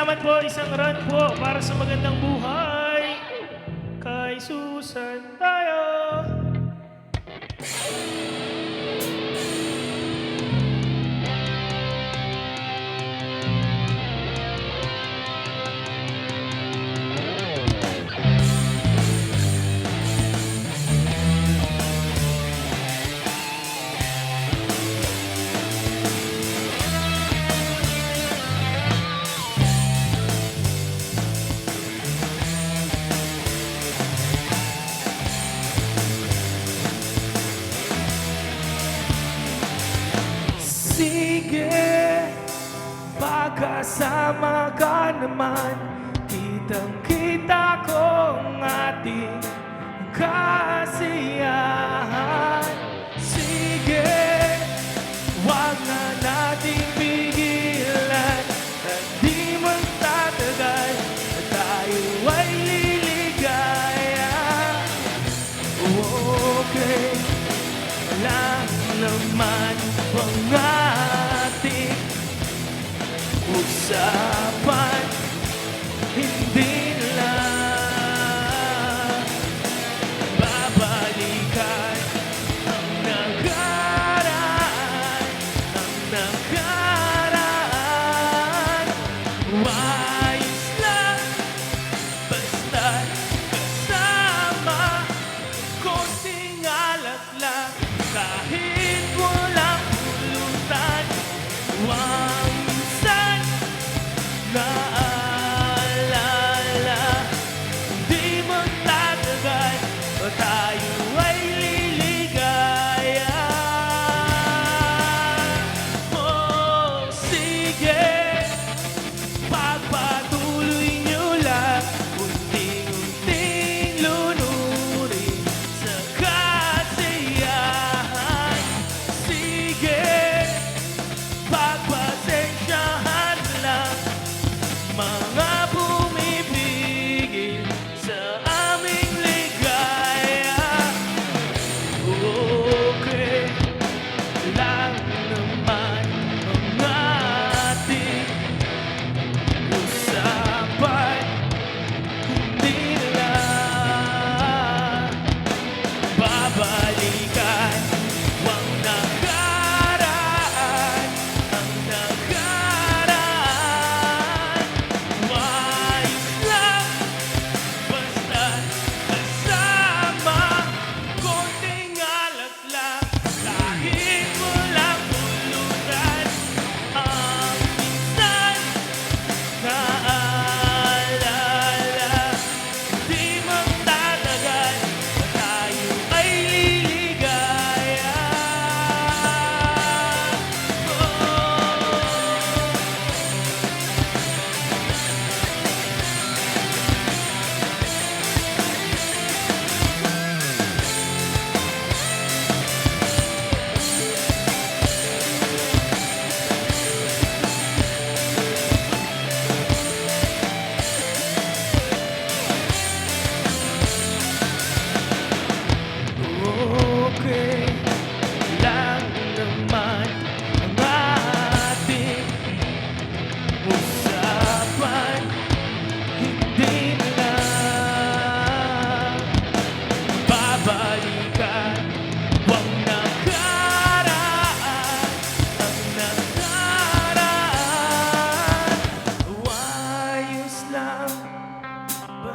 salamat po. Isang run po para sa magandang buhay. Kay Susan tayo. Sige, pagkasama ka naman. Kitang kita ko ang ating kasiyahan. Sige, wag na nating pigilan. At di magtatagal na tayo ay liligaya. Okay lang naman ang usapan. Hindi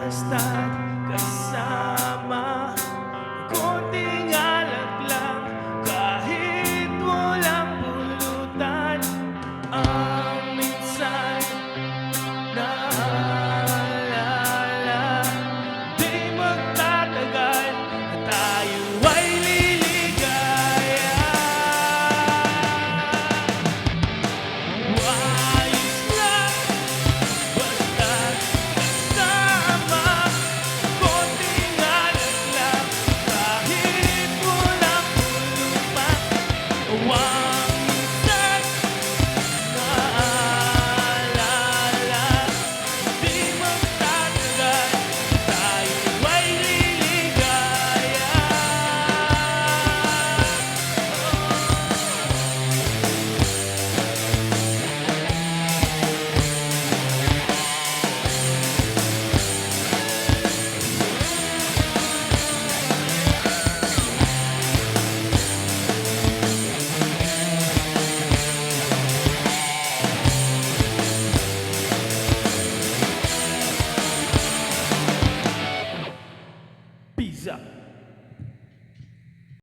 estar cansado.